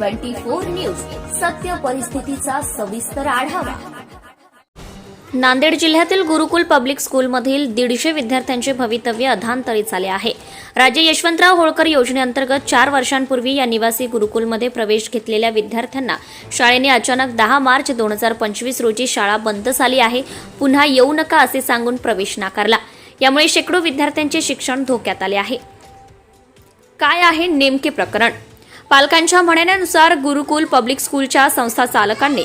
Twenty four news सत्य परिस्थितीचा सविस्तर आढावा. नांदेड जिल्ह्यातील गुरुकुल पब्लिक स्कूलमधील दीडशे विद्यार्थ्यांचे भवितव्य अधांतरित झाले आहे. राज्य यशवंतराव होळकर योजनेअंतर्गत चार वर्षांपूर्वी या निवासी गुरुकुलमध्ये प्रवेश घेतलेल्या विद्यार्थ्यांना शाळेने अचानक दहा मार्च दोन हजार पंचवीस रोजी शाळा बंद झाली आहे. पुन्हा येऊ नका असे सांगून प्रवेश नाकारला. यामुळे शेकडो विद्यार्थ्यांचे शिक्षण धोक्यात आले आहे. काय आहे नेमके प्रकरण? पालकांच्या म्हणण्यानुसार गुरुकुल पब्लिक स्कूलच्या संस्था चालकांनी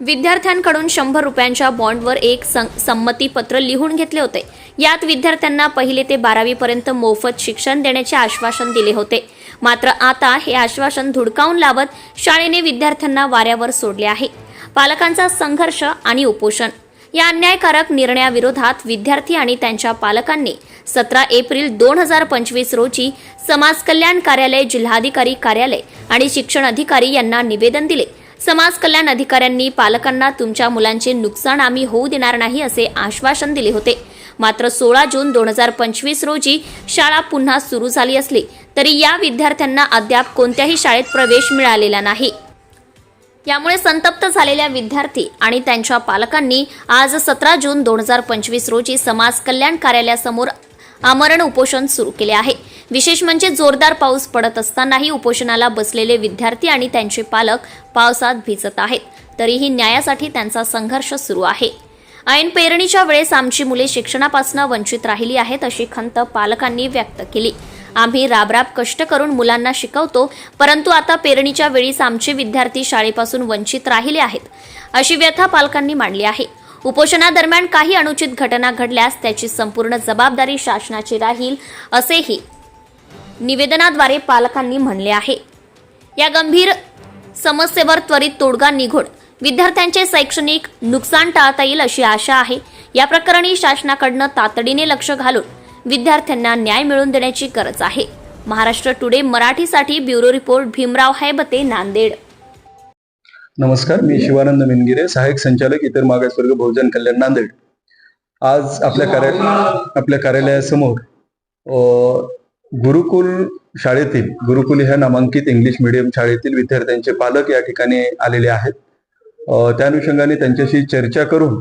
विद्यार्थ्यांकडून शंभर रुपयांच्या बॉन्डवर एक सं- संमतीपत्र लिहून घेतले होते. यात विद्यार्थ्यांना पहिले ते बारावीपर्यंत मोफत शिक्षण देण्याचे आश्वासन दिले होते. मात्र आता हे आश्वासन धुडकावून लावत शाळेने विद्यार्थ्यांना वाऱ्यावर सोडले आहे. पालकांचा संघर्ष आणि उपोषण या अन्यायकारक निर्णयाविरोधात विद्यार्थी आणि त्यांच्या पालकांनी सतरा एप्रिल दोन हजार पंचवीस रोजी समाज कल्याण कार्यालय जिल्हाधिकारी कार्यालय आणि शिक्षण अधिकारी यांना निवेदन दिले. समाज कल्याण अधिकाऱ्यांनी पालकांना तुमच्या मुलांचे नुकसान आम्ही होऊ देणार नाही असे आश्वासन दिले होते. मात्र सोळा जून दोन हजार पंचवीस रोजी शाळा पुन्हा सुरू झाली असली तरी या विद्यार्थ्यांना अद्याप कोणत्याही शाळेत प्रवेश मिळालेला नाही. यामुळे संतप्त झालेल्या विद्यार्थी आणि त्यांच्या पालकांनी आज सतरा जून दोन हजार पंचवीस रोजी समाज कल्याण कार्यालयासमोर आमरण उपोषण सुरू केले आहे. विशेष म्हणजे जोरदार पाऊस पडत असतानाही उपोषणाला बसलेले विद्यार्थी आणि त्यांचे पालक पावसात भिजत आहेत. तरीही न्यायासाठी त्यांचा संघर्ष सुरू आहे. ऐन पेरणीच्या वेळेस आमची मुले शिक्षणापासून वंचित राहिली आहेत अशी खंत पालकांनी व्यक्त केली. आम्ही राबराब कष्ट करून मुलांना शिकवतो परंतु आता पेरणीच्या वेळीच आमचे विद्यार्थी शाळेपासून वंचित राहिले आहेत अशी व्यथा पालकांनी मांडली आहे. उपोषणादरम्यान काही अनुचित घटना घडल्यास त्याची संपूर्ण जबाबदारी शासनाची राहील असेही निवेदनाद्वारे पालकांनी म्हणले आहे. या गंभीर समस्येवर त्वरित तोडगा निघून विद्यार्थ्यांचे शैक्षणिक नुकसान टाळता येईल अशी आशा आहे. या प्रकरणी शासनाकडनं तातडीने लक्ष घालून विद्यार्थ्यांना न्याय मिळवून देण्याची गरज आहे. महाराष्ट्र टुडे मराठीसाठी ब्युरो रिपोर्ट भीमराव हैबते नांदेड. नमस्कार मी शिवानंद मिनगिरे सहाय्यक संचालक इतर मागासवर्ग बहुजन कल्याण नांदेड. आज आपल्या कार्यालय आपल्या कार्यालयासमोर गुरुकुल शाळेतील गुरुकुल ह्या नामांकित इंग्लिश मिडियम शाळेतील विद्यार्थ्यांचे पालक या ठिकाणी आलेले आहेत. त्या अनुषंगाने त्यांच्याशी चर्चा करून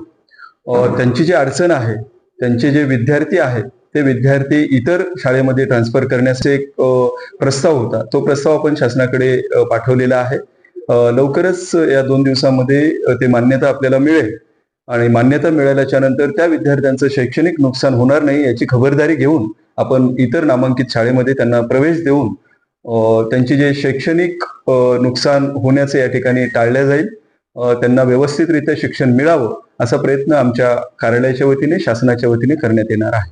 त्यांची जी अडचण आहे त्यांचे जे विद्यार्थी आहेत ते विद्यार्थी इतर शाळेमध्ये ट्रान्सफर करण्याचा एक प्रस्ताव होता. तो प्रस्ताव आपण शासनाकडे पाठवलेला आहे. लवकरच या दोन दिवसामध्ये ते मान्यता आपल्याला मिळेल. आणि मान्यता मिळाल्याच्या नंतर त्या विद्यार्थ्यांचं शैक्षणिक नुकसान होणार नाही याची खबरदारी घेऊन आपण इतर नामांकित शाळेमध्ये त्यांना प्रवेश देऊन त्यांची त्यांचे जे शैक्षणिक नुकसान होण्याचं या ठिकाणी टाळल्या जाईल. त्यांना व्यवस्थितरित्या शिक्षण मिळावं असा प्रयत्न आमच्या कार्यालयाच्या वतीने शासनाच्या वतीने करण्यात येणार आहे.